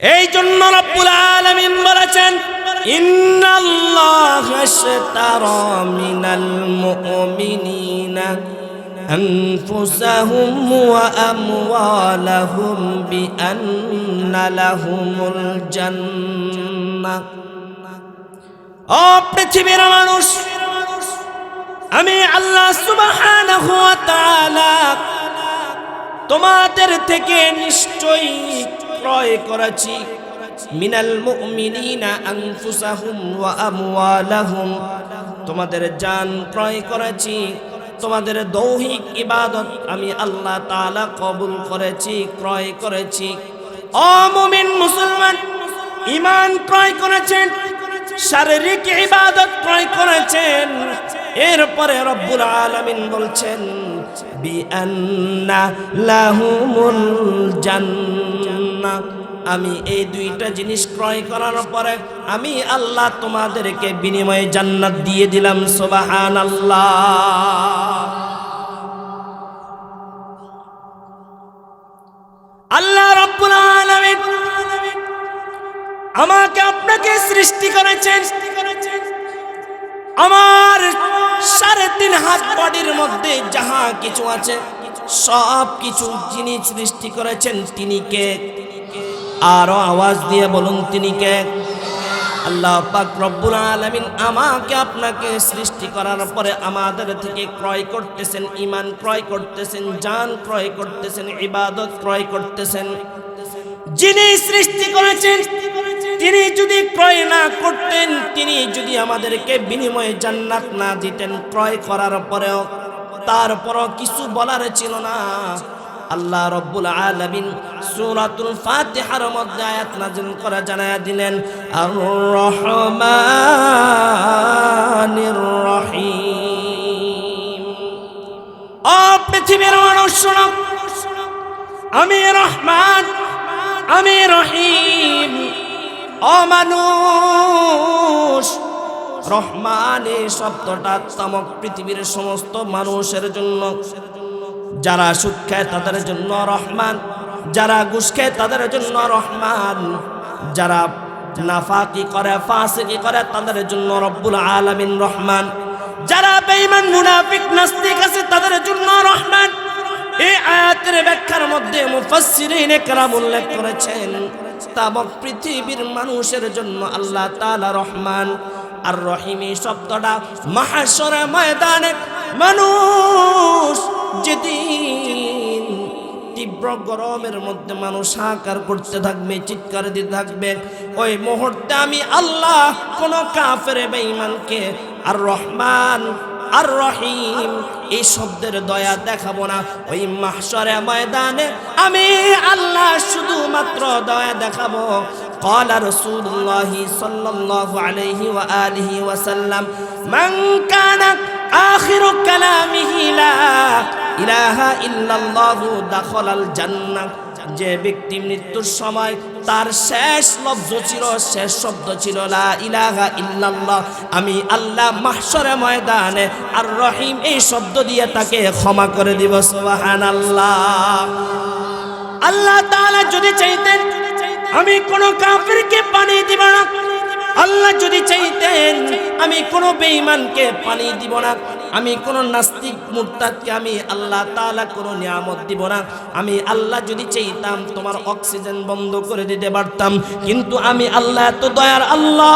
এই জন্য রব্বুল আলামিন বলেছেন ইন্নাল্লাহ আশতারা মিনাল মুমিনিনা أنفسهم وأموالهم بأن لهم الجنة ও পৃথিবীর মানুষ আমি আল্লাহ সুবহানাহু ওয়া তাআলা তোমাদের থেকে নিশ্চয়ই ক্রয় করেছি। মিনাল মুমিনিনা আনফুসাহুম ওয়া আমওয়ালাহুম। তোমাদের জান ক্রয় করেছি। তোমাদের দৌহিক ইবাদত আমি আল্লাহ তাআলা কবুল করেছি, ক্রয় করেছি। ও মুমিন মুসলমান, ঈমান ক্রয় করেছেন, শারীরিক ইবাদত ক্রয় করেছেন। এরপরে রব্বুল আলামিন বলছেন, বিআন্না লাহুমুল জান্নাহ আমি এই দুইটা জিনিস ক্রয় করার পরে আমি আল্লাহ তোমাদেরকে বিনিময়ে জান্নাত দিয়ে দিলাম সুবাহান আল্লাহ আমাকে আপনাকে সৃষ্টি করেছেন। আমার সাড়ে তিন হাত বডির মধ্যে যাহা কিছু আছে সব কিছু যিনি সৃষ্টি করেছেন, তিনি কে? আরও আওয়াজ দিয়ে বলুন তিনি কে? আল্লাহ পাক রব্বুল আলামিন আমাকে আপনাকে সৃষ্টি করার পরে আমাদের থেকে ক্রয় করতেছেন ইমান ক্রয় করতেছেন, জান ক্রয় করতেছেন, ইবাদত ক্রয় করতেছেন। যিনি সৃষ্টি করেছেন, তিনি যদি ক্রয় না করতেন, তিনি যদি আমাদেরকে বিনিময়ে জান্নাত না দিতেন, ক্রয় করার পরেও, তারপরও কিছু বলার ছিল না। আল্লাহ রব্বুল আলামিন সুরাতুল ফাতিহার মধ্যে আয়াত নাযিল করে জানায়া দিলেন আর রহমানির রহিম। ও পৃথিবীর মানুষ আমি রহমান, আমি রহিম। ও মানুষ, রহমান শব্দটা তামক পৃথিবীর সমস্ত মানুষের জন্য যারা সুদ খায় তাদের জন্য রহমান, যারা ঘুষ খায় তাদের জন্য রহমান, যারা নাফাকি করে, ফাসিকি করে তাদের জন্য রব্বুল আলামিন রহমান, যারা বেঈমান, মুনাফিক, নাস্তিক আছে তাদের জন্য রহমান। এই আয়াতের ব্যাখ্যার মধ্যে মুফাসসিরিন একরাম উল্লেখ করেছেন তাবক পৃথিবীর মানুষের জন্য আল্লাহ তাআলা রহমান। আর রহিম এই শব্দটা মহাশরে ময়দানে, মানুষ যেদিন তীব্র গরমের মধ্যে মানুষ হাহাকার করতে থাকবে চিৎকার দিতে থাকবে ওই মুহূর্তে আমি আল্লাহ কোন কাফের বেঈমানকে আর রহমান আর রহিম এই শব্দের দয়া দেখাবো না ওই মাহশরে ময়দানে আমি আল্লাহ শুধুমাত্র দয়া দেখাবো قال رسول الله صلى الله عليه وآله وسلم من كان آخر كلامه لا ইলাহা ইল্লাল্লাহু দাখলাল জান্নাহ। যে ব্যক্তি মৃত্যুর সময় তার শেষ লব্জ ছিল, শেষ শব্দ ছিল, লা ইলাহা ইল্লাল্লাহ আমি আল্লাহ মাহসরে ময়দানে আর রহিম এই শব্দ দিয়ে তাকে ক্ষমা করে দিব, সুবহানাল্লাহ। আল্লাহ তাআলা যদি চাইতেন, আমি কোনো কাফেরকে পানি দিব না। আল্লাহ যদি চাইতেন, আমি কোন বেঈমানকে পানি দিব না, আমি কোন নাস্তিক মুরতাদকে আমি আল্লাহ তাআলা কোন নিয়ামত দিব না। আমি আল্লাহ যদি চাইতাম, তোমার অক্সিজেন বন্ধ করে দিতে পারতাম, কিন্তু আমি আল্লাহ এত দয়ার আল্লাহ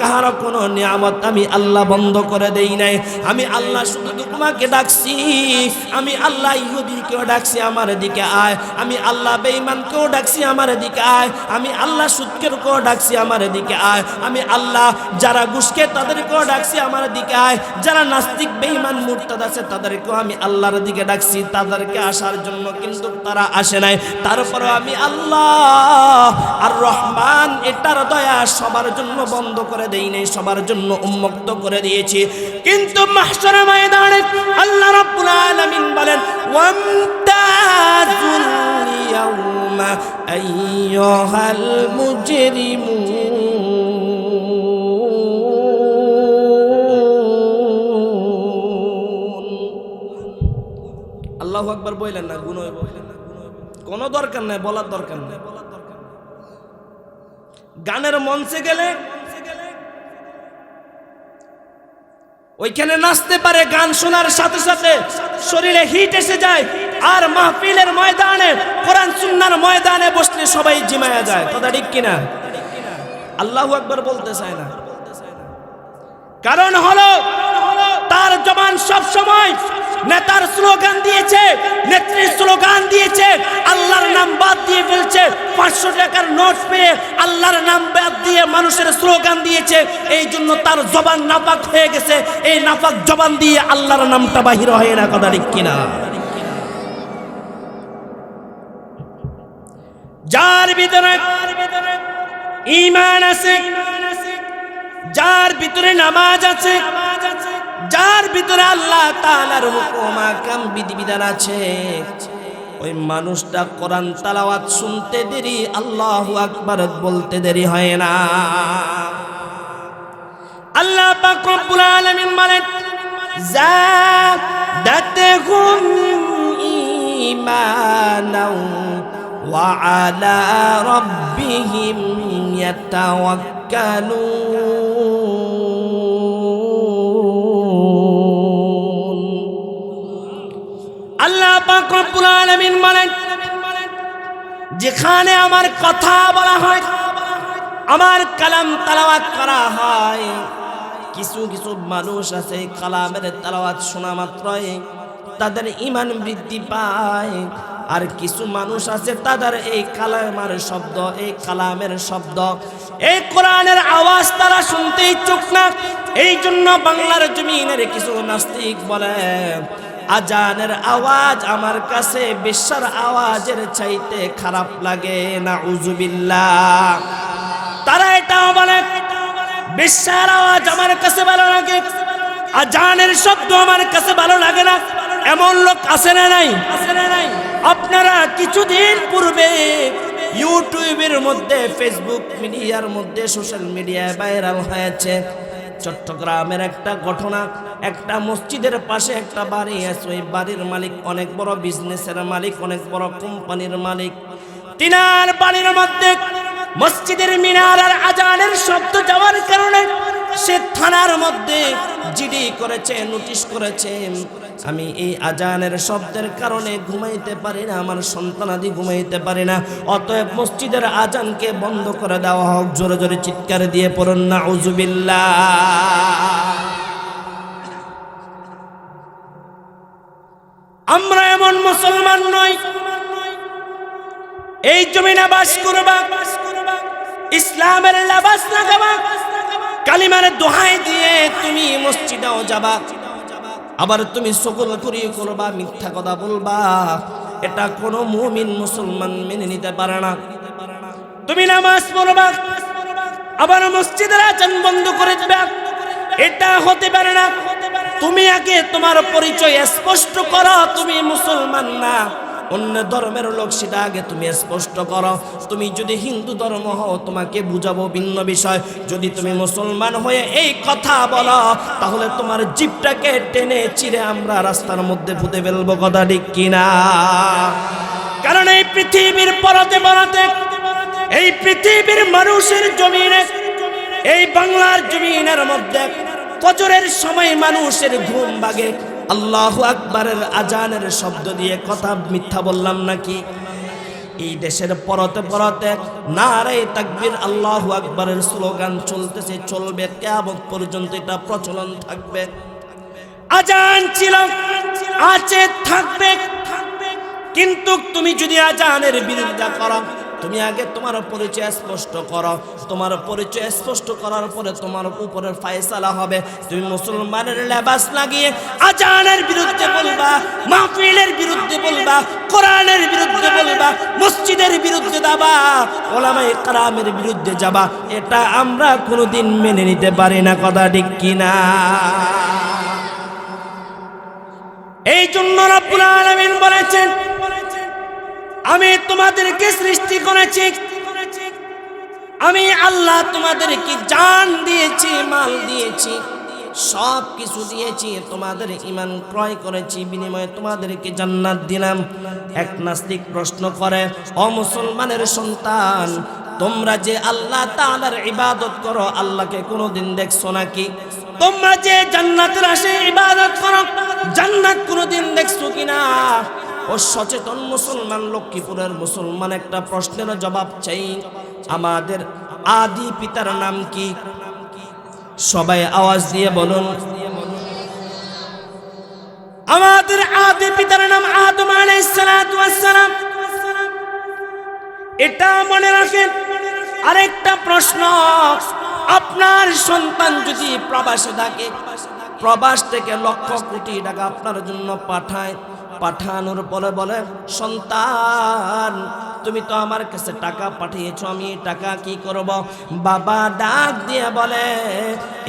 কাহার কোনো নিয়ামত আমি আল্লাহ বন্ধ করে দেই নাই। আমি আল্লাহ শুধু তোমাকে ডাকছি। আমি আল্লাহ ইহুদিকেও ডাকছি, আমার দিকে আয়। আমি আল্লাহ বেঈমানকেও ডাকছি, আমার দিকে আয়। আমি আল্লাহ সুদকেও ডাকছি, আমার দিকে আয়। আমি আল্লাহ যারা ঘুষকে তাদেরকেও ডাকছি, আমার দিকে আয়। যারা নাস্তিক, বেঈমান, মুরতাদ আছে তাদেরকেও আমি আল্লাহর দিকে ডাকছি। তাদেরকে আসার জন্য কিন্তু তারা আসে নাই। তারপরেও আমি আল্লাহ আর রহমান এটার দয়া সবার জন্য বন্ধ করে দেই নাই, সবার জন্য উন্মুক্ত করে দিয়েছি। কিন্তু মাহশর ময়দানে আল্লাহ রাব্বুল আলামিন বলেন, ওয়ামতাজুল ইয়াউমা আইয়ুহাল মুজরিমুন। আল্লাহ আকবার বললেন না, গুণ কোনো দরকার নাই, বলার দরকার নাই। গানের মঞ্চে গেলে ওইখানে নাচতে পারে, গান শোনার সাথে সাথে শরীরে হিট এসে যায়। আর মাহফিলের ময়দানে, কোরআন সুন্নার ময়দানে বসলে সবাই জিমায়া যায়। কথা ঠিক কিনা? আল্লাহ একবার বলতে চায় না। কারণ হলো, তার জবান সব সময় নেতার স্লোগান দিয়েছে, নেত্রীর স্লোগান দিয়েছে, আল্লাহর নাম বাদ দিয়ে ফেলছে, পাঁচশো টাকার নোট পেয়ে আল্লাহর নাম বাদ দিয়ে মানুষের স্লোগান দিয়েছে এই জন্য তার জবান নাপাক হয়ে গেছে, এই নাপাক জবান দিয়ে আল্লাহর নামটা বাহির হয় না, কথা ঠিক কিনা? যার ভিতরে ইমান আছে, যার ভিতরে নামাজ আছে যার ভিতরে আল্লাহ তাআলার হুকুম, আকাম বিধিবিধান আছে। ওই মানুষটা কোরআন তালাওয়াত শুনতে দেরি, আল্লাহু আকবার বলতে দেরি হয় না। আল্লাহ পাক রব্বুল পাক রব্বুল আলামিন বলেন, যেখানে আমার কথা বলা হয়, আমার কালাম তালাওয়াত করা হয়। কিছু কিছু মানুষ আছে, কালামের তালাওয়াত শোনা মাত্রই তাদের ইমান বৃদ্ধি পায়। আর কিছু মানুষ আছে, তাদের এই কালামের শব্দ, এই কালামের শব্দ, এই কোরআনের আওয়াজ তারা শুনতে ইচ্ছুক না। এই জন্য বাংলার জমিনের কিছু নাস্তিক বলে আজানের আওয়াজ আমার কাছে বিশ্বার আওয়াজের চাইতে খারাপ লাগে না উজুবিল্লাহ তারা এটাও বলে, বিশ্বের আওয়াজ আমার কাছে ভালো লাগে, আজানের শব্দ আমার কাছে ভালো লাগে না, এমন লোক আছে না নাই? আপনারা কিছুদিন পূর্বে ইউটিউবের মধ্যে, ফেসবুক মিডিয়ার মধ্যে, সোশ্যাল মিডিয়ায় ভাইরাল হয়েছে। চট্টগ্রামের একটা ঘটনা, একটা মসজিদের পাশে একটা বাড়ি আছে, ওই বাড়ির মালিক অনেক বড় বিজনেসের মালিক, অনেক বড় কোম্পানির মালিক। তিনার বাড়ির মধ্যে মসজিদের মিনার আর আজানের শব্দ যাওয়ার কারণে সে থানার মধ্যে জিডি করেছে, নোটিশ করেছে। আমি এই আজানের শব্দের কারণে ঘুমাইতে পারি না, আমার সন্তানাদি ঘুমাইতে পারি না। অতএব মসজিদের আজানকে বন্ধ করে দেওয়া হোক, জোরে জোরে চিৎকার দিয়ে পড়ুন না উজুবিল্লা আমরা এমন মুসলমান নই, এই জমিনে বাস করবা, ইসলামের লাবাস লাগাবা, কালিমার দোহাই দিয়ে তুমি মসজিদেও যাবা। আবার তুমি সকল করি করবা, মিথ্যা কথা বলবা। এটা কোনো মুমিন মুসলমান মেনে নিতে পারে না। তুমি নামাজ পড়বা, আবার মসজিদের আচান বন্ধ করে দেবে। এটা হতে পারে না। তুমি আগে তোমার পরিচয় স্পষ্ট করো, তুমি মুসলমান না। অন্য ধর্মের লোক সেটা আগে তুমি স্পষ্ট করো। তুমি যদি হিন্দু ধর্ম হও, তোমাকে বুঝাবো ভিন্ন বিষয়। যদি তুমি মুসলমান হয়ে এই কথা বলো, তাহলে তোমার জিপটাকে টেনে চিরে আমরা রাস্তার মধ্যে ফুটে ফেলব, কথা ঠিক কিনা? কারণ এই পৃথিবীর পরতে পরতে, এই পৃথিবীর মানুষের জমিনে, এই বাংলার জমিনের মধ্যে ফজরের সময় মানুষের ঘুম ভাগে আল্লাহ আকবরের আজানের শব্দ দিয়ে কথা মিথ্যা বললাম নাকি? এই দেশের পরতে পরতে নারে তাকবির আল্লাহ আকবরের স্লোগান চলতেছে, চলবে, কেয়ামত পর্যন্ত এটা প্রচলন থাকবে। আজান ছিল, আছে, থাকবে। কিন্তু তুমি যদি আজানের বিরোধিতা করো তুমি আগে তোমার পরিচয় স্পষ্ট করো। তোমার পরিচয় স্পষ্ট করার পরে তোমার উপরের ফায়সালা হবে। তুমি মুসলমানের লেবাস লাগিয়ে আজানের বিরুদ্ধে বলবা, মাহফিলের বিরুদ্ধে বলবা, কোরআনের বিরুদ্ধে বলবা, মসজিদের বিরুদ্ধে যাবা ওলামাই কারামের বিরুদ্ধে যাবা। এটা আমরা কোনোদিন মেনে নিতে পারি না, কথা ঠিক কিনা? এই জন্য রব্বুল আলামিন বলেছেন আমি তোমাদেরকে সৃষ্টি করেছি। আমি আল্লাহ তোমাদেরকে জান দিয়েছি, মাল দিয়েছি সব কিছু দিয়েছি, তোমাদের ইমান ক্রয় করেছি, বিনিময়ে তোমাদেরকে জান্নাত দিলাম। এক নাস্তিক প্রশ্ন করে অ মুসলমানের সন্তান, তোমরা যে আল্লাহ তাআলার ইবাদত করো, আল্লাহকে কোনোদিন দেখছ নাকি? তোমরা যে জান্নাতের আসে ইবাদত করো, জান্নাত কোনোদিন দেখছ কিনা? ও সচেতন মুসলমান লক্ষ্মীপুরের মুসলমান, একটা প্রশ্নের জবাব চাই। আমাদের আদি পিতার নাম কি? সবাই আওয়াজ দিয়ে বলুন। আমাদের আদি পিতার নাম আদম আলাইহিস সালাতু ওয়াস সালাম। এটা মনে রাখেন, আরেকটা প্রশ্ন। আপনার সন্তান যদি প্রবাসে থাকে, প্রবাস থেকে লক্ষ কোটি টাকা আপনার জন্য পাঠায়। পাঠানোর পরে বলে, সন্তান, তুমি তো আমার কাছে টাকা পাঠিয়েছ, আমি টাকা কি করব? বাবা ডাক দিয়ে বলে,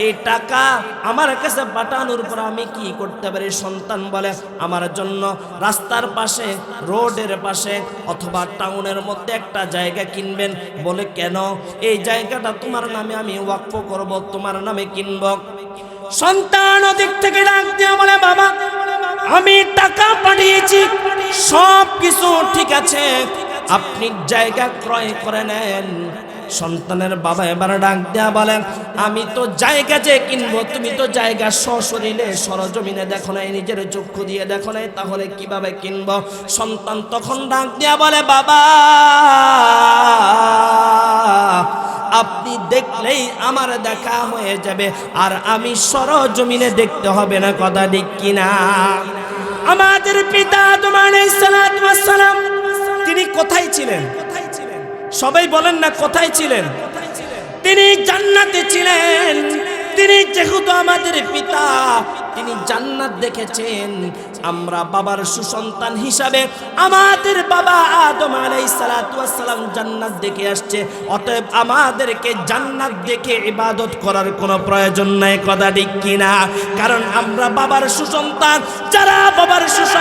এই টাকা আমার কাছে পাঠানোর পর আমি কি করতে পারি? সন্তান বলে, আমার জন্য রাস্তার পাশে, রোডের পাশে অথবা টাউনের মধ্যে একটা জায়গা কিনবেন। বলে, কেন? এই জায়গাটা তোমার নামে আমি ওয়াকফ করব, তোমার নামে কিনব। সন্তান ওদিক থেকে ডাক দিয়ে বলে, বাবা আমি টাকা পাঠিয়েছি, সব কিছু ঠিক আছে। আপনি জায়গা ক্রয় করে নেন। সন্তানের বাবা এবার ডাক দেয়া বলেন আমি তো জায়গা যে কিনবো, তুমি তো জায়গা সশরীরে, সরজমিনে দেখো নাই, নিজের চক্ষু দিয়ে দেখো নাই, তাহলে কীভাবে কিনবো? সন্তান তখন ডাক দেয়া বলে, বাবা আপনি দেখলেই আমার দেখা হয়ে যাবে। আর আমি সরজমিনে দেখতে হবে না, কথা ঠিক কিনা? আমাদের পিতা তোমার সালাম, তিনি কোথায় ছিলেন? সবাই বলেন না, কোথায় ছিলেন? তিনি জান্নাতে ছিলেন। তিনি যেহেতু আমাদের পিতা, তিনি জান্নাত দেখেছেন। আমরা বাবার সুসন্তান হিসাবে আমাদের বাবা আদম আলাই সালাতাম জান্নাত দেখে আসছে। অতএব আমাদেরকে জান্নাত দেখে ইবাদত করার কোনো প্রয়োজন নাই, কথা ঠিক কিনা? কারণ আমরা বাবার সুসন্তান, যারা বাবার সুসন্তান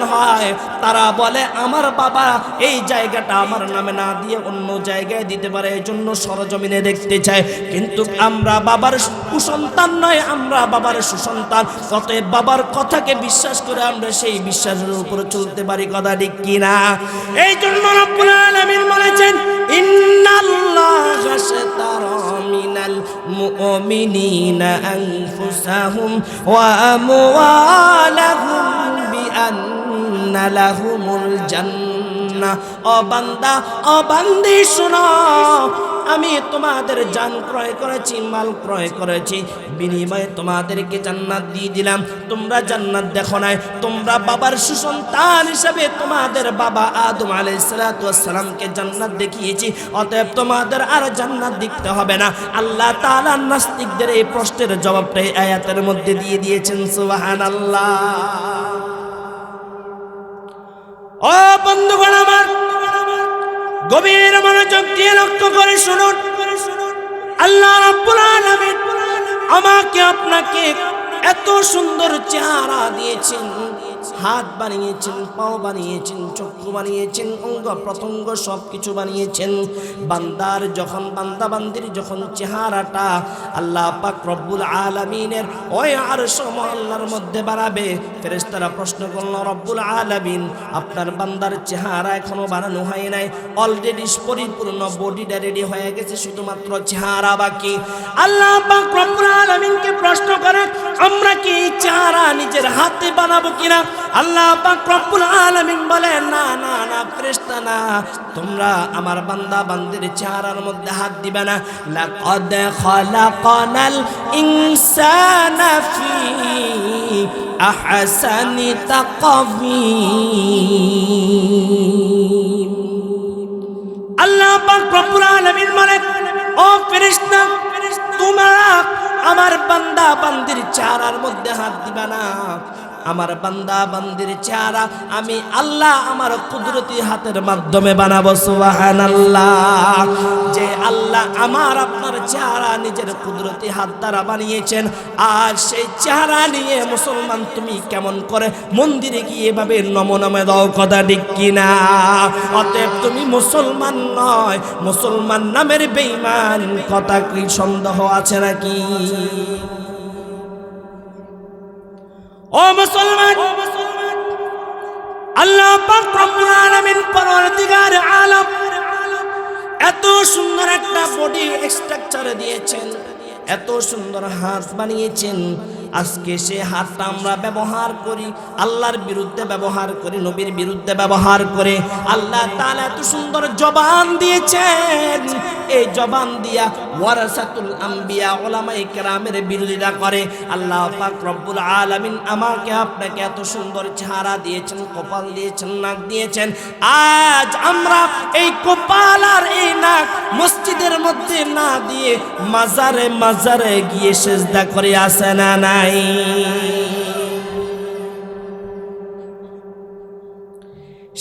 কুসন্তান হয়, তারা বলে, আমার বাবা এই জায়গাটা আমার নামে না দিয়ে অন্য জায়গায় দিতে পারে এই জন্য সরজমিনে দেখতে চায়। কিন্তু আমরা বাবার কুসন্তান নয়, আমরা বাবার সুসন্তান। অতএব বাবার কথাকে বিশ্বাস করে আমরা সেই বিশ্বাসের উপরে চলতে পারি, কথা ঠিক কিনা এই জন্য বলেছেন মিনাল মুমিনিনা আনফুসাহুম ওয়া আমওয়ালাহুম আমি তোমাদের জান ক্রয় করেছি, মাল ক্রয় করেছি। বিনিময়ে তোমাদেরকে জান্নাত দিয়ে দিলাম। তোমরা জান্নাত দেখো নাই। তোমরা বাবার সুসন্তান হিসেবে তোমাদের বাবা আদম আলাইসালামকে জান্নাত দেখিয়েছি। অতএব তোমাদের আর জান্নাত দেখতে হবে না। আল্লাহ তাআলা নাস্তিকদের এই প্রশ্নের জবাবটা আয়াতের মধ্যে দিয়ে দিয়েছেন, সুবহানাল্লাহ। গভীর মনোযোগ দিয়ে লক্ষ্য করে শুনুন। আল্লাহ আমাকে আপনাকে এত সুন্দর চেহারা দিয়েছেন। হাত বানিয়েছেন, পাও বানিয়েছেন, চক্ষু বানিয়েছেন, অঙ্গ প্রত্যঙ্গ সব কিছু বানিয়েছেন। বান্দার যখন বান্দা বান্দির যখন চেহারাটা আল্লাহ পাক রব্বুল আলামিনের ওই আর আল্লাহর মধ্যে বাড়াবে, ফেরেশতারা প্রশ্ন করল, রব্বুল আলামিন, আপনার বান্দার চেহারা এখনও বানানো হয় নাই? অলরেডি পরিপূর্ণ বডিটা রেডি হয়ে গেছে, শুধুমাত্র চেহারা বাকি। আল্লাহ পাক রব্বুল আলামিনকে প্রশ্ন করে, আমরা কি চেহারা নিজের হাতে বানাবো কিনা? আল্লাহ পাক রব্বুল আলামিন বলে না না না, ফেরেশতা না। তোমরা আমার বান্দা বান্দির চেহারার মধ্যে হাত দিবে না। লাকাদ খালাকানাল ইনসানা ফি আহসানি তাকবীর আল্লাহ পাক রব্বুল আলামিন বলে ও ফেরেশতা, তোমরা আমার বান্দা বান্দির চেহারার মধ্যে হাত দিবা না। আমার বান্দা বান্দির চেহারা আমি আল্লাহ আমার কুদরতি হাতের মাধ্যমে বানাবো, সুবহানাল্লাহ। যে আল্লাহ আমার আপনার চেহারা, নিজের কুদরতি হাত দ্বারা বানিয়েছেন, আর সেই চেহারা নিয়ে মুসলমান তুমি কেমন করে মন্দিরে গিয়ে এভাবে নমনমে দাও কথা ঠিক কিনা? অতএব তুমি মুসলমান নয়, মুসলমান নামের বেঈমান। কথা কি সন্দেহ আছে নাকি? ও মুসলমান, আল্লাহ পাক রব্বুল আলামিন পরওয়ারদিগার আলম এত সুন্দর একটা বডি স্ট্রাকচার দিয়েছেন, এত সুন্দর হাত বানিয়েছেন। আজকে সে হাতটা আমরা ব্যবহার করি, আল্লাহর বিরুদ্ধে ব্যবহার করি, নবীর বিরুদ্ধে ব্যবহার করে। আল্লাহ তাআলা এত সুন্দর জবান দিয়েছেন। এই জবান দিয়া ওয়ারাসাতুল আম্বিয়া, ওলামায়ে কেরামের বিরোধিতা করে। আল্লাহ পাক রব্বুল আলামিন আমাকে আপনাকে এত সুন্দর চেহারা দিয়েছেন, কপাল দিয়েছেন, নাক দিয়েছেন। আজ আমরা এই কপাল আর এই নাক মসজিদের মধ্যে না দিয়ে মাজারে মাজারে গিয়ে সেজদা করে আসে না না? নাই।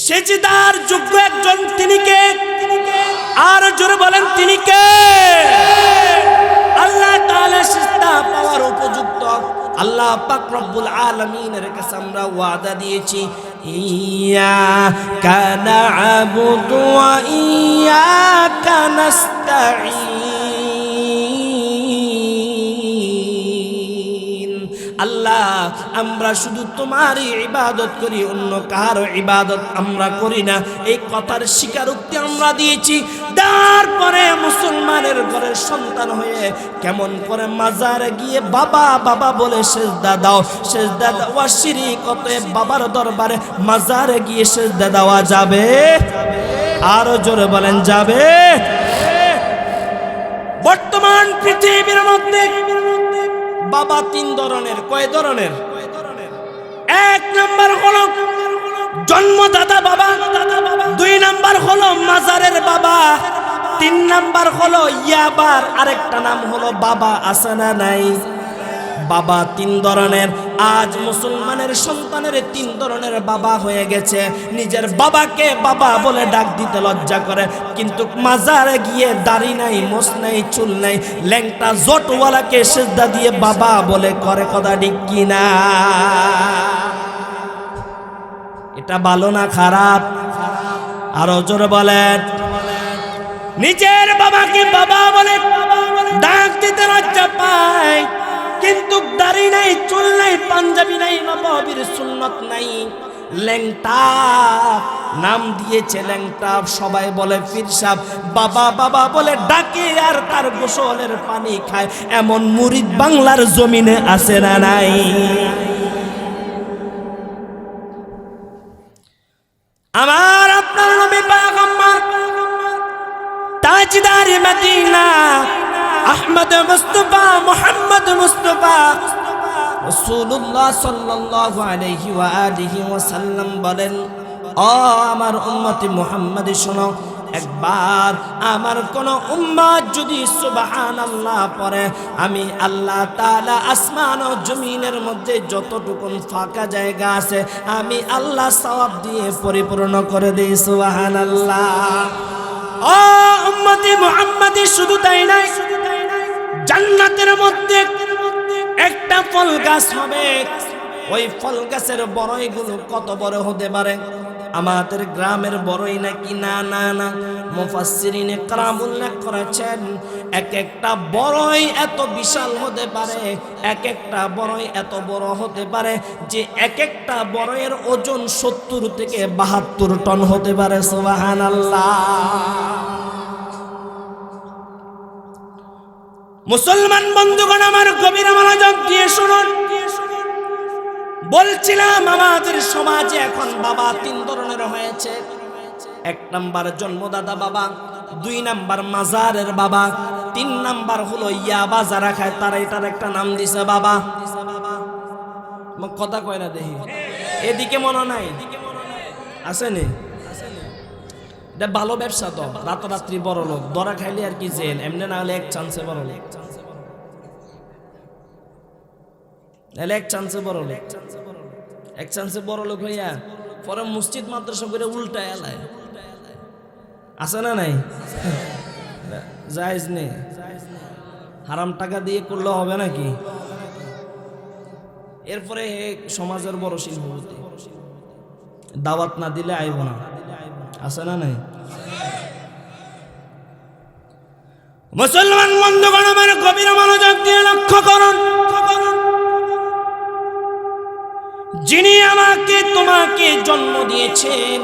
সেজদার যোগ্য একজন তিনি কে? আর জোরে বলেন, তিনি কে? আল্লাহ তাআলা সিজদা পাওয়ার উপযুক্ত। আল্লাহ পাক রব্বুল আলামিনের কাছে আমরা ওয়াদা দিয়েছি ইয়া কানা আবুদু ওয়া ইয়া নাস্তাঈন আল্লাহ, আমরা শুধু তোমারই ইবাদত করি, অন্য কারও ইবাদত আমরা করি না। এই কথার স্বীকারোক্তি আমরা দিয়েছি। তারপরে মুসলমানের ঘরের সন্তান হয়ে কেমন করে মাজারে গিয়ে বাবা বাবা বলে সেজদা দাও, সেজদা দেওয়া সিঁড়ি কত বাবার দরবারে মাজারে গিয়ে সেজদা দেওয়া যাবে? আরও জোরে বলেন, যাবে? বর্তমান পৃথিবীর মধ্যে বাবা তিন ধরনের, কয় ধরনের? এক নাম্বার হলো জন্মদাতা বাবা, দুই নাম্বার হলো মাজারের বাবা, তিন নাম্বার হলো ইয়াবার, আরেকটা নাম হলো বাবা আসানা নাই? বাবা তিন ধরনের, আজ মুসলমানের সন্তানের তিন ধরনের বাবা হয়ে গেছে। নিজের বাবাকে বাবা বলে ডাক দিতে লজ্জা করে, কিন্তু মাজারে গিয়ে দাড়ি নাই মোস নাই, চুল নাই, ল্যাংটা জটওয়ালাকে সেজদা দিয়ে বাবা বলে করে কথা ঠিক কিনা। এটা ভালো না খারাপ? আরও জোরে বলেন। নিজের বাবাকে বাবা বলে ডাক দিতে লজ্জা পায়। কিন্তু দাড়ি নাই, চুল নাই, পাঞ্জাবি নাই নবীর সুন্নত নাই। ল্যাংটা, নাম দিয়েছে ল্যাংটা। সবাই বলে ফিরসাব বাবা বাবা বলে ডাকে আর তার গোসলের পানি খায়। এমন মুরিদ বাংলার জমিনে আছে না নাই? আমার আপনার নবী পাগম্বর, তাজদার Medina Ahmad Mustafa, Mohammad Mustafa. রাসূলুল্লাহ সাল্লাল্লাহু আলাইহি ওয়া আলিহি ওয়াসাল্লাম বলেন, ও আমার উম্মতি মুহাম্মদ, শোনো, একবার আমার কোন উম্মত যদি সুবহানাল্লাহ পড়ে, আমি আল্লাহ তাআলা আসমান ও জমিনের মধ্যে যতটুকুন ফাঁকা জায়গা আছে, আমি আল্লাহ সওয়াব দিয়ে পরিপূর্ণ করে দেই, সুবহানাল্লাহ। ও উম্মতি মুহাম্মাদি, শুধু তাই নাই জান্নাতের মধ্যে একটা ফল গাছ হবে। ওই ফল গাছের বড়ইগুলো কত বড় হতে পারে? আমাদের গ্রামের বড়ই নাকি? না না না। মুফাসসিরিনে কারাম উল্লেখ করেছেন। এক একটা বড়ই এত বিশাল হতে পারে। এক একটা বড়ই এত বড় হতে পারে যে এক একটা বড়য়ের ওজন সত্তর থেকে বাহাত্তর টন হতে পারে। সোবাহান আল্লাহ মুসলমান বন্ধুগণ, আমার গভীর মনোযোগ দিয়ে শুনুন। বলছিলাম, আমাদের সমাজে এখন বাবা তিন ধরনের হয়েছে। এক নাম্বার জন্মদাতা বাবা, দুই নাম্বার মাজারের বাবা, তিন নাম্বার হলো ইয়াবা যারা খায় তারা এটার একটা নাম দিছে বাবা। কথা কয় না দেখি। এদিকে মনে নাই? আছে আসেনি? এটা ভালো ব্যবসা তো। রাতারাত্রি বড় লোক, দরা খাইলে আর কি জেল, এমনি না হলে এক চান্সে বড় লোক। নাহলে এক চান্সে বড় লোক। এক চান্সে বড় লোক হইয়া পরে মসজিদ মাদ্রাসা করে উল্টা এলায়। আছে না নাই? জায়জ নেই। হারাম টাকা দিয়ে করলে হবে নাকি? এরপরে সমাজের বড় শিল্পপতি। দাওয়াত না দিলে আইব না। আছে না নাই? মুসলমান বন্ধুগণ, আমার গভীর মনোযোগ দিয়ে লক্ষ্য করুন। যিনি আমাকে, তোমাকে জন্ম দিয়েছেন,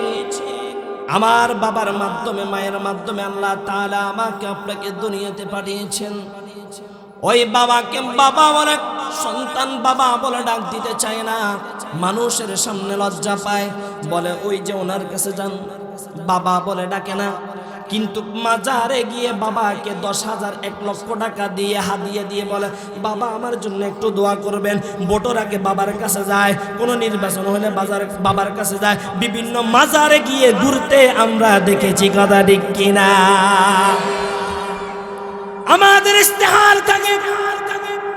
আমার বাবার মাধ্যমে, মায়ের মাধ্যমে আল্লাহ তাআলা আমাকে আপনাকে দুনিয়াতে পাঠিয়েছেন। ওই বাবাকে বাবা বলে, সন্তান বাবা বলে ডাক দিতে চায় না। মানুষের সামনে লজ্জা পায়, বলে, ওই যে ওনার কাছে যান। বাবা বলে ডাকে না। কিন্তু মাজারে গিয়ে বাবাকে দশ হাজার, এক লক্ষ টাকা দিয়ে হাদিয়ে দিয়ে বলে, বাবা, আমার জন্য একটু দোয়া করবেন। ভোটর আগে বাবার কাছে যায়, কোনো নির্বাচন হলে বাজার, বাবার কাছে যায়। বিভিন্ন মাজারে গিয়ে ঘুরতে আমরা দেখেছি কথা ঠিক কিনা। আমাদের ইস্তেহার থাকে,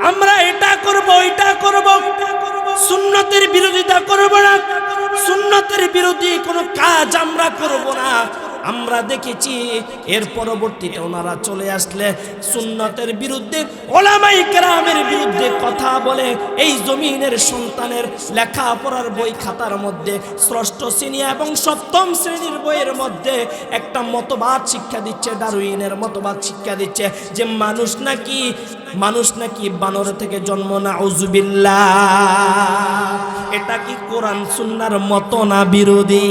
আমরা এটা করব এটা করব। সুন্নতের বিরোধিতা করব না। সুন্নতের বিরোধী কোনো কাজ আমরা করব না। আমরা দেখেছি, এর পরবর্তীতে ওনারা চলে আসলে সুন্নতের বিরুদ্ধে, ওলামাই কেরামের বিরুদ্ধে কথা বলে, এই জমিনের সন্তানের লেখা লেখাপড়ার বই খাতার মধ্যে, ষষ্ঠ শ্রেণি এবং সপ্তম শ্রেণির বইয়ের মধ্যে একটা মতবাদ শিক্ষা দিচ্ছে ডারুইনের মতবাদ শিক্ষা দিচ্ছে যে মানুষ নাকি মানুষ নাকি বানর থেকে জন্ম না উজুবিল্লা এটা কি কোরআন সুন্নার মত না বিরোধী?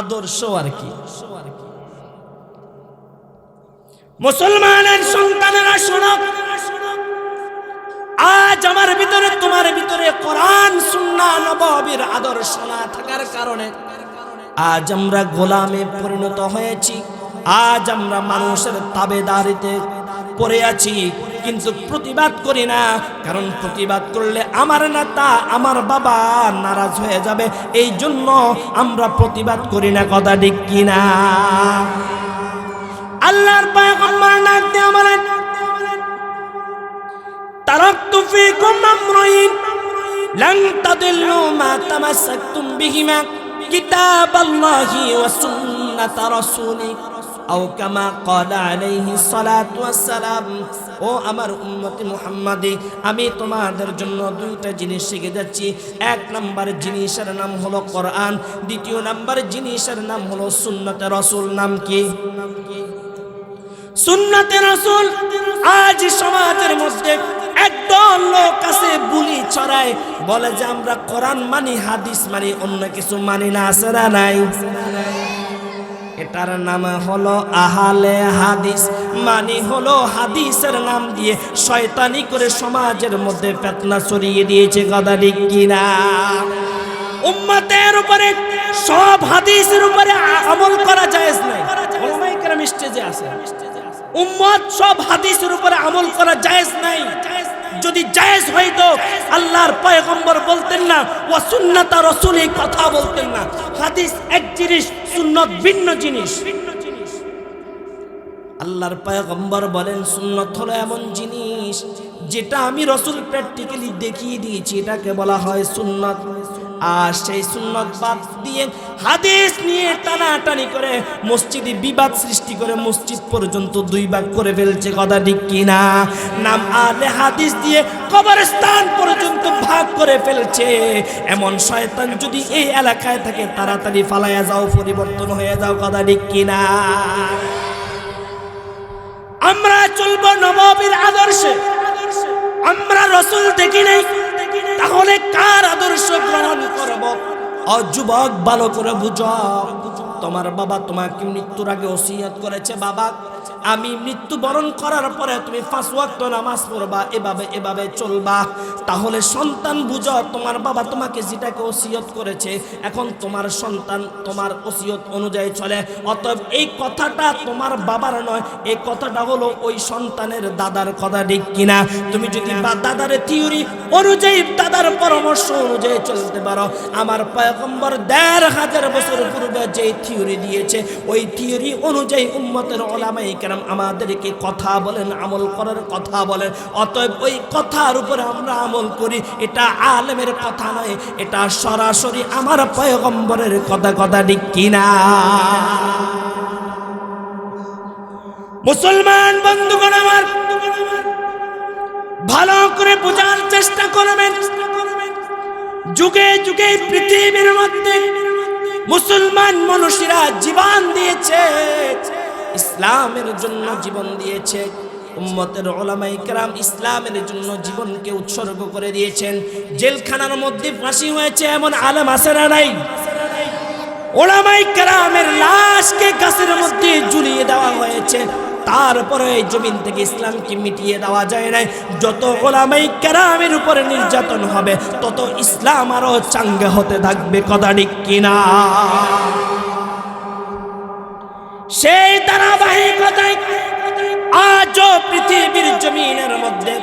আদর্শ আর কি? মুসলমানের সন্তানেরা শোনো। আজ আমার ভিতরে, তোমার ভিতরে কোরআন সুন্না নববীর আদর্শ না থাকার কারণে আজ আমরা গোলামে পরিণত হয়েছি। আজ আমরা মানুষের তাবেদারিতে পড়ে আছি। কিন্তু প্রতিবাদ করি না, কারণ প্রতিবাদ করলে আমার নেতা, আমার বাবা নারাজ হয়ে যাবে। এই জন্য আমরা প্রতিবাদ করি না, কথা ঠিক কিনা? আল্লাহর পায়গম্বর ডাক দিয়ে আমাদের তারাকতু ফীকুম আমরাইন, লান তাদিল্লু মা তামাসসাকতুম বিহিমা, কিতাবাল্লাহি ওয়া সুন্নাত রাসূলি। আও কামা ক্বালা আলাইহি সালাতু ওয়াসসালাম। ও আমার উম্মতি মুহাম্মাদি, আমি তোমাদের জন্য দুইটা জিনিস শিখে যাচ্ছি। এক নাম্বার জিনিসের নাম হলো কোরআন, দ্বিতীয় নাম্বার জিনিসের নাম হলো সুন্নতে রাসূল। নাম কি? সুন্নতে রাসূল। আজ সমাজের মধ্যে একদল লোক আছে, বুলি ছড়ায়, বলে যে আমরা কোরআন মানি, হাদিস মানি, অন্য কিছু মানি না, আছে নাই? এটার নাম হলো আহালে হাদিস। মানি হলো হাদিসের নাম দিয়ে শয়তানি করে সমাজের মধ্যে ফেতনা ছড়িয়ে দিয়েছে গদারি কিনা? উম্মতের উপরে, সব হাদিসের উপরে আমল করা জায়েজ নাই। ওলামায়ে কেরাম স্টেজে আছে। উম্মত সব হাদিসের উপরে আমল করা জায়েজ নাই। যদি জায়েজ হইতো আল্লাহর পয়গম্বর বলতেন না ও সুন্নতা রসুল এই কথা বলতেন না। হাদিস এক জিনিস, সুন্নত ভিন্ন জিনিস। আল্লাহর পয়গম্বর বলেন, সুন্নত হলো এমন জিনিস যেটা আমি রসুল প্র্যাকটিক্যালি দেখিয়ে দিয়েছি, এটাকে বলা হয় সুন্নত। আর সেই সুন্নত বাদ দিয়ে হাদিস নিয়ে টানাটানি করে মসজিদে বিবাদ সৃষ্টি করে মসজিদ পর্যন্ত দুই ভাগ করে ফেলছে, কথা ঠিক কিনা? নাম আলে হাদিস দিয়ে কবরস্থান পর্যন্ত ভাগ করে ফেলছে। এমন শয়তান যদি এই এলাকায় থাকে, তাড়াতাড়ি ফালাইয়া যাও, পরিবর্তন হয়ে যাও, কথা ঠিক কিনা? আমরা চলবো নববীর আদর্শে। আমরা রসুল দেখি নাই। তাহলে কার আদর্শ গ্রহণ করব? অযুবক যুবক, ভালো করে বুঝ। তোমার বাবা তোমাকে মৃত্যুর আগে ওসিয়াত করেছে, বাবা। আমি মৃত্যুবরণ করার পরে তুমি পাঁচ নামাজ পড়বা, এভাবে এভাবে চলবা। তাহলে সন্তান বুঝো, তোমার বাবা তোমাকে যেটাকে ওসিয়ত করেছে, এখন তোমার সন্তান তোমার ওসিয়ত অনুযায়ী চলে। অতএব এই কথাটা তোমার বাবার নয়, এই কথাটা হলো ওই সন্তানের দাদার কথা, ঠিক কিনা? তুমি যদি বা দাদার থিওরি অনুযায়ী দাদার পরামর্শ অনুযায়ী চলতে পারো। আমার পয়গম্বর দেড় হাজার বছর পূর্বে যে থিওরি দিয়েছে, ওই থিওরি অনুযায়ী উম্মতের ওলামাই কেরাম আমাদেরকে কথা বলেন, আমল করার কথা বলেন। অতএব ওই কথার উপরে আমরা আমল করি, এটা আলেমের কথা নয়, এটা সরাসরি আমার পয়গম্বরের কথা কথা ঠিক কিনা? মুসলমান বন্ধুগণ আমার, ভালো করে বোঝার চেষ্টা করবেন। যুগে যুগে পৃথিবীর মধ্যে মুসলমান মানুষেরা জীবন দিয়েছে। ইসলামের জন্য জীবন দিয়েছে। উম্মতের ওলামাই কেরাম ইসলামের জন্য জীবনকে উৎসর্গ করে দিয়েছেন। জেলখানার মধ্যে ফাঁসি হয়েছে এমন আলেম না নাই? ওলামাই কেরামের লাশকে গাছের মধ্যে ঝুলিয়ে দেওয়া হয়েছে। তারপরে এই জমিন থেকে ইসলামকে মিটিয়ে দেওয়া যায় নাই। যত ওলামাই কেরামের উপরে নির্যাতন হবে, তত ইসলাম আরও চাঙ্গা হতে থাকবে, কথা ঠিক কিনা? সেই ধারাবাহিকতায় আজও পৃথিবীর জমিনের মধ্যে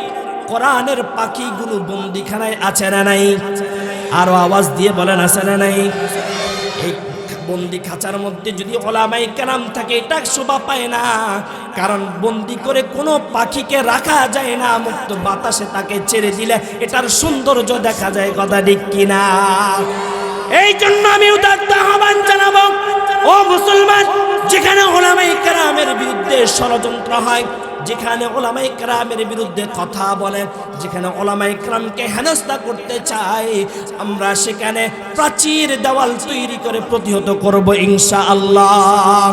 কোরআনের পাখিগুলো বন্দিখানায় আছে না নাই? আরও আওয়াজ দিয়ে বলেন, আছে না নাই? বন্দি খাঁচার মধ্যে যদি ওলামাই কেরাম থাকে, এটা শোভা পায় না। কারণ বন্দি করে কোনো পাখিকে রাখা যায় না, মুক্ত বাতাসে তাকে ছেড়ে দিলে এটার সৌন্দর্য দেখা যায়, কথা ঠিক কিনা? এই জন্য আমি উদাত্ত আহ্বান জানাব, ও মুসলমান, যেখানে ওলামাই কেরামের বিরুদ্ধে ষড়যন্ত্র হয়, যেখানে ওলামাই কেরামের বিরুদ্ধে কথা বলে, যেখানে ওলামাই কেরামকে হেনস্তা করতে চাই আমরা সেখানে প্রাচীর দেওয়াল তৈরি করে প্রতিহত করব ইনশা আল্লাহ